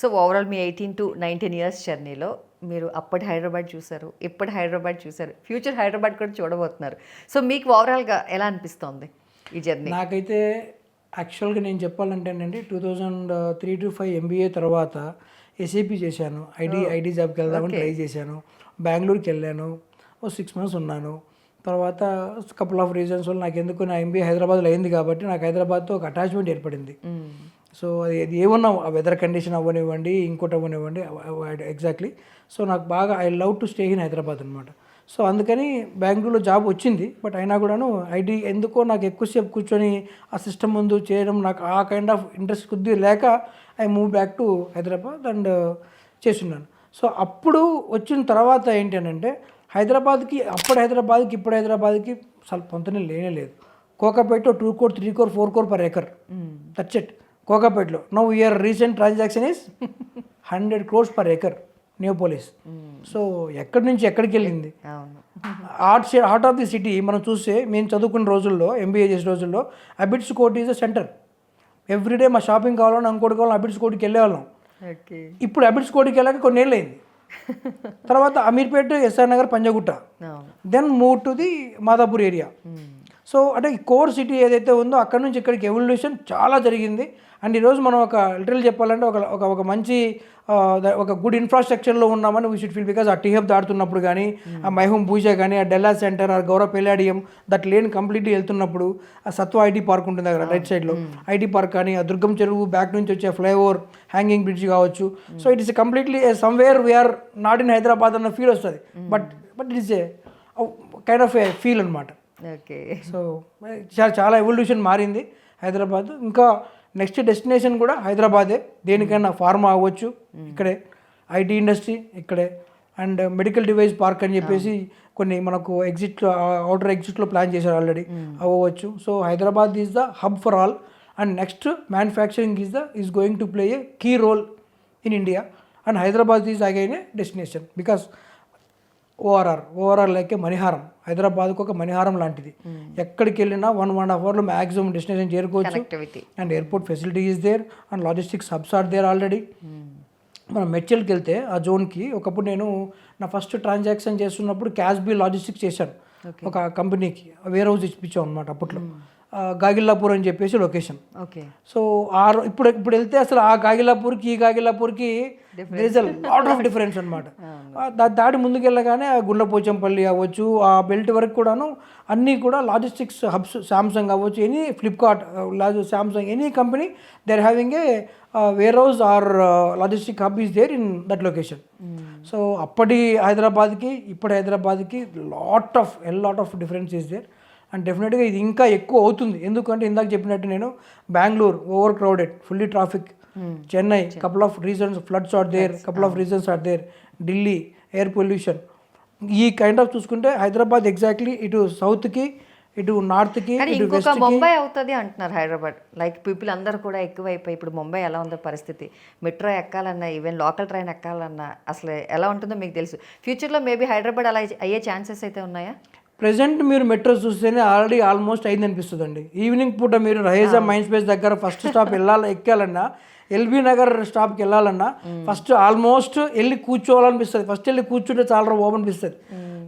So overall మీ eighteen to nineteen years జర్నీలో మీరు అప్పటి హైదరాబాద్ చూశారు ఇప్పటి హైదరాబాద్ చూశారు ఫ్యూచర్ హైదరాబాద్ కూడా చూడబోతున్నారు. సో మీకు ఓవరాల్గా ఎలా అనిపిస్తోంది ఈ జర్నీ నాకైతే యాక్చువల్గా నేను చెప్పాలంటే ఏంటంటే two thousand three to five MBA తర్వాత ఎస్ఏపీ చేశాను. ఐటీ ఐటీ జాబ్కి వెళ్దామని ట్రై చేశాను. బెంగళూరుకి వెళ్ళాను. ఓ సిక్స్ మంత్స్ ఉన్నాను. తర్వాత కపుల్ ఆఫ్ రీజన్స్ వల్ల నాకు ఎందుకు నా ఎంబీఏ హైదరాబాద్లో అయింది కాబట్టి నాకు హైదరాబాద్తో ఒక అటాచ్మెంట్ ఏర్పడింది. సో అది అది ఏమన్నా వెదర్ కండిషన్ అవ్వనివ్వండి ఇంకోటి అవ్వనివ్వండి ఎగ్జాక్ట్లీ సో నాకు బాగా I love to stay in Hyderabad అనమాట సో అందుకని బెంగళూరులో జాబ్ వచ్చింది బట్ అయినా కూడాను ఐటీ ఎందుకో నాకు ఎక్కువసేపు కూర్చొని ఆ సిస్టమ్ ముందు చేయడం నాకు ఆ కైండ్ ఆఫ్ ఇంట్రెస్ట్ కొద్ది లేక I move back to Hyderabad and చేస్తున్నాను. సో అప్పుడు వచ్చిన తర్వాత ఏంటి అని అంటే హైదరాబాద్కి అప్పుడు హైదరాబాద్కి ఇప్పుడు హైదరాబాద్కి అసలు పొంతనే లేనే లేదు. కోకాపేటలో two crore three crore four crore per acre that's it కోకాపేటలో no year recent transaction is hundred crores per acre Neopolis so ఎక్కడి నుంచి ఎక్కడికి వెళ్ళింది? అవును. హార్ట్ ఆఫ్ ది సిటీ మనం చూస్తే మేము చదువుకున్న రోజుల్లో ఎంబీఏ చేసే రోజుల్లో Abids court is a centre everyday మా షాపింగ్ కావాలన్నా ఇంకోటి కావాలన్నా అబిడ్స్ కోర్ట్కి వెళ్ళేవాళ్ళం. ఇప్పుడు అబిడ్స్ కోర్ట్కి వెళ్ళాక కొన్నేళ్ళు అయింది. తర్వాత Ameerpet S R Nagar Panjagutta then move to the Madhapur area so అంటే ఈ కోర్ సిటీ ఏదైతే ఉందో అక్కడ నుంచి ఇక్కడికి ఎవల్యూషన్ చాలా జరిగింది. అండ్ ఈరోజు మనం ఒక లిటరల్ చెప్పాలంటే ఒక ఒక ఒక మంచి ఒక గుడ్ ఇన్ఫ్రాస్ట్రక్చర్లో ఉన్నామని వీ షుడ్ ఫీల్ బికాస్ ఆ టీహబ్ దాటుతున్నప్పుడు కానీ ఆ మైహోమ్ పూజ కానీ ఆ డెల్లా సెంటర్ ఆ గౌరవ పెలాడియం దట్ లేన్ కంప్లీట్లీ వెళ్తున్నప్పుడు ఆ సత్వ ఐటీ పార్క్ ఉంటుంది అక్కడ రైట్ సైడ్లో. ఐటీ పార్క్ కానీ ఆ దుర్గం చెరువు బ్యాక్ నుంచి వచ్చే ఫ్లైఓవర్ హ్యాంగింగ్ బ్రిడ్జ్ కావచ్చు. So it is completely somewhere we are not in Hyderabad అన్న ఫీల్ వస్తుంది. But but it is a kind of a feel అనమాట ఓకే. సో చాలా చాలా ఎవల్యూషన్ మారింది. హైదరాబాద్. ఇంకా నెక్స్ట్ డెస్టినేషన్ కూడా హైదరాబాదే. దేనికైనా ఫార్మా అవ్వచ్చు. ఇక్కడే ఐటీ ఇండస్ట్రీ ఇక్కడే. అండ్ మెడికల్ డివైస్ పార్క్ అని చెప్పేసి కొన్ని మనకు ఎగ్జిట్లో అవుటర్ ఎగ్జిట్లో ప్లాన్ చేశారు ఆల్రెడీ అవ్వచ్చు. So Hyderabad is the hub for all and next manufacturing is the is going to play a key role in India and Hyderabad is again a destination because ORR ORR like మణిహారం. హైదరాబాద్కు ఒక మణిహారం లాంటిది. ఎక్కడికి వెళ్ళినా one one half అవర్లో maximum destination చేరుకోవచ్చు. And airport facility is there and logistics hubs are there already మనం మెడ్చల్కి వెళ్తే ఆ జోన్కి ఒకప్పుడు నేను నా ఫస్ట్ ట్రాన్సాక్షన్ చేస్తున్నప్పుడు క్యాష్బీ లాజిస్టిక్స్ చేశాను. ఒక కంపెనీకి వేర్ హౌస్ ఇప్పించాం అనమాట అప్పట్లో. గాగిల్లాపూర్ అని చెప్పేసి లొకేషన్ ఓకే. సో ఆ ఇప్పుడు ఇప్పుడు వెళ్తే అసలు ఆ గాగిలాపూర్కి ఈ గాగిలాపూర్కి లాట్ ఆఫ్ డిఫరెన్స్ అనమాట దాటి ముందుకు వెళ్ళగానే ఆ గుండ్లపోచంపల్లి అవ్వచ్చు ఆ బెల్ట్ వరకు కూడాను అన్నీ కూడా లాజిస్టిక్స్ హబ్స్ సామ్సంగ్ అవ్వచ్చు any Flipkart Samsung any company they are having a warehouse or logistic hub is there in that location so అప్పటి హైదరాబాద్కి ఇప్పటి హైదరాబాద్కి lot of L lot of difference is there and డెఫినెట్గా ఇది ఇంకా ఎక్కువ అవుతుంది. ఎందుకంటే ఇందాక చెప్పినట్టు నేను Bengaluru over crowded fully traffic Chennai couple of reasons floods are there couple of reasons are there Delhi air pollution ఈ కైండ్ ఆఫ్ చూసుకుంటే హైదరాబాద్ ఎగ్జాక్ట్లీ ఇటు సౌత్కి ఇటు నార్త్కి ఇంకొక ముంబై అవుతుంది అంటున్నారు హైదరాబాద్. లైక్ పీపుల్ అందరూ కూడా ఎక్కువైపోయి ఇప్పుడు ముంబై ఎలా ఉందో పరిస్థితి. మెట్రో ఎక్కాలన్నా ఈవెన్ లోకల్ ట్రైన్ ఎక్కాలన్నా అసలు ఎలా ఉంటుందో మీకు తెలుసు. ఫ్యూచర్లో మేబీ హైదరాబాద్ అలా అయ్యే ఛాన్సెస్ అయితే ఉన్నాయా? ప్రజెంట్ మీరు మెట్రో చూస్తేనే ఆల్రెడీ ఆల్మోస్ట్ అయింది అనిపిస్తుంది అండి ఈవినింగ్ పూట మీరు రహేజా మైండ్ స్పేస్ దగ్గర ఫస్ట్ స్టాప్ వెళ్ళాలి ఎక్కాలన్నా ఎల్బీ నగర్ స్టాప్కి వెళ్ళాలన్నా ఫస్ట్ ఆల్మోస్ట్ వెళ్ళి కూర్చోవాలనిపిస్తుంది. ఫస్ట్ వెళ్ళి కూర్చుంటే చాలా అనిపిస్తుంది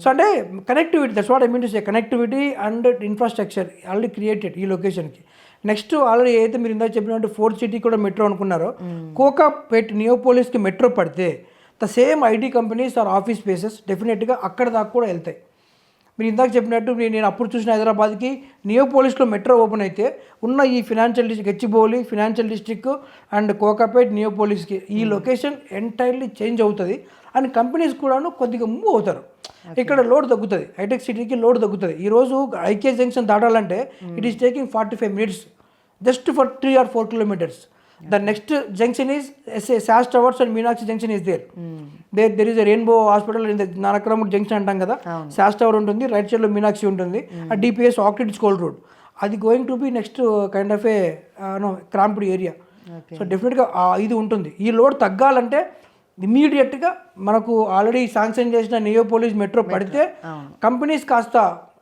సో అంటే connectivity that's what I mean to say connectivity and infrastructure already created ఈ లొకేషన్కి నెక్స్ట్ ఆల్రెడీ అయితే మీరు ఇందాక చెప్పినట్టు ఫోర్త్ సిటీ కూడా మెట్రో అనుకున్నారో కోకాపేట్ నియోపోలిస్కి మెట్రో పడితే the same IT companies or office spaces డెఫినెట్గా అక్కడ దాకా కూడా వెళ్తాయి. మీరు ఇందాక చెప్పినట్టు నేను నేను అప్పుడు చూసిన హైదరాబాద్కి నియోపోలిస్లో మెట్రో ఓపెన్ అయితే ఉన్న ఈ financial district Gachibowli financial district and Kokapet నియోపోలిస్కి ఈ లొకేషన్ ఎంటైర్లీ చేంజ్ అవుతుంది అండ్ కంపెనీస్ కూడాను కొద్దిగా మూవ్ అవుతారు. ఇక్కడ లోడ్ తగ్గుతుంది. హైటెక్ సిటీకి లోడ్ తగ్గుతుంది. ఈరోజు IKEA junction దాటాలంటే it is taking forty five minutes just for three or four kilometres. The next junction is SAS towers and Meenakshi junction is there there there is a rainbow hospital in the Nanakramguda junction అంటాం కదా. శాస్ tower ఉంటుంది right సైడ్లో మీనాక్షి ఉంటుంది. ఆ DPS Oakridge school road అది going to be next kind of a no cramped area so డెఫినెట్గా ఇది ఉంటుంది. ఈ లోడ్ తగ్గాలంటే ఇమీడియట్గా మనకు ఆల్రెడీ శాంక్షన్ చేసిన నియోపోలిస్ మెట్రో పడితే కంపెనీస్ కాస్త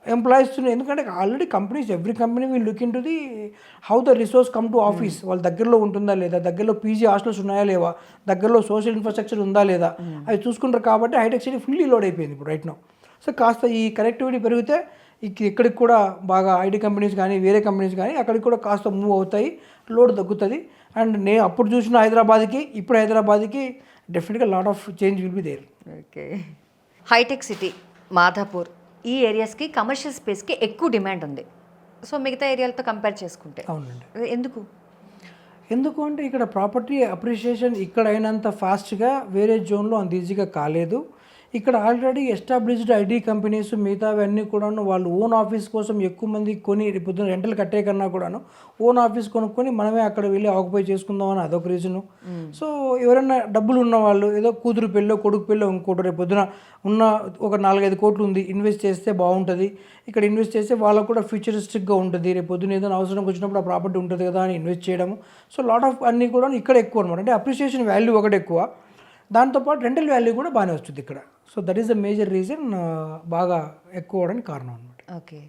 ఎంప్లాయీస్ ఎందుకంటే already companies every company will look in to the how the resource come to office వాళ్ళ దగ్గరలో ఉంటుందా లేదా? దగ్గరలో పీజీ హాస్టల్స్ ఉన్నాయా లేవా? దగ్గరలో సోషల్ ఇన్ఫ్రాస్ట్రక్చర్ ఉందా లేదా? అవి చూసుకుంటారు కాబట్టి హైటెక్ సిటీ ఫుల్లీ లోడ్ అయిపోయింది ఇప్పుడు రైట్ నో సో కాస్త ఈ కనెక్టివిటీ పెరిగితే ఇక్- ఇక్కడికి కూడా బాగా ఐటీ కంపెనీస్ కానీ వేరే కంపెనీస్ కానీ అక్కడికి కూడా కాస్త మూవ్ అవుతాయి లోడ్ తగ్గుతుంది. అండ్ నేను అప్పుడు చూసిన హైదరాబాద్కి ఇప్పుడు హైదరాబాద్కి డెఫినెట్గా lot of change will be there okay hitech city Madhapur ఈ ఏరియాస్కి కమర్షియల్ స్పేస్కి ఎక్కువ డిమాండ్ ఉంది. సో మిగతా ఏరియాలతో కంపేర్ చేసుకుంటే. అవునండి. ఎందుకు? ఎందుకు అంటే ఇక్కడ ప్రాపర్టీ అప్రిషియేషన్ ఇక్కడ అయినంత ఫాస్ట్గా వేరే జోన్లో అంత ఈజీగా కాలేదు. ఇక్కడ ఆల్రెడీ ఎస్టాబ్లిష్డ్ ఐటీ కంపెనీస్ మిగతావన్నీ కూడాను వాళ్ళు ఓన్ ఆఫీస్ కోసం ఎక్కువ మంది కొని రేపు పొద్దున రెంటల్ కట్టే కన్నా కూడాను ఓన్ ఆఫీస్ కొనుక్కొని మనమే అక్కడ వెళ్ళి ఆకుపోయి చేసుకుందాం అని అదొక రీజను సో ఎవరైనా డబ్బులు ఉన్న వాళ్ళు ఏదో కూతురు పెళ్ళో కొడుకు పెళ్ళో ఇంకోటి రేపు పొద్దున ఉన్న ఒక నాలుగైదు కోట్లు ఉంది ఇన్వెస్ట్ చేస్తే బాగుంటుంది. ఇక్కడ ఇన్వెస్ట్ చేస్తే వాళ్ళకు కూడా ఫ్యూచరిస్టిక్గా ఉంటుంది. రేపు పొద్దున ఏదైనా అవసరం వచ్చినప్పుడు ఆ ప్రాపర్టీ ఉంటుంది కదా అని ఇన్వెస్ట్ చేయడము. సో లాట్ ఆఫ్ అన్నీ కూడా ఇక్కడ ఎక్కువ అనమాట అంటే అప్రిషియేషన్ వాల్యూ ఒకటి ఎక్కువ. దాంతోపాటు రెంటల్ వాల్యూ కూడా బాగానే వస్తుంది ఇక్కడ. So that is the major reason బాగా ఎక్కువ అవడానికి కారణం అనమాట ఓకే.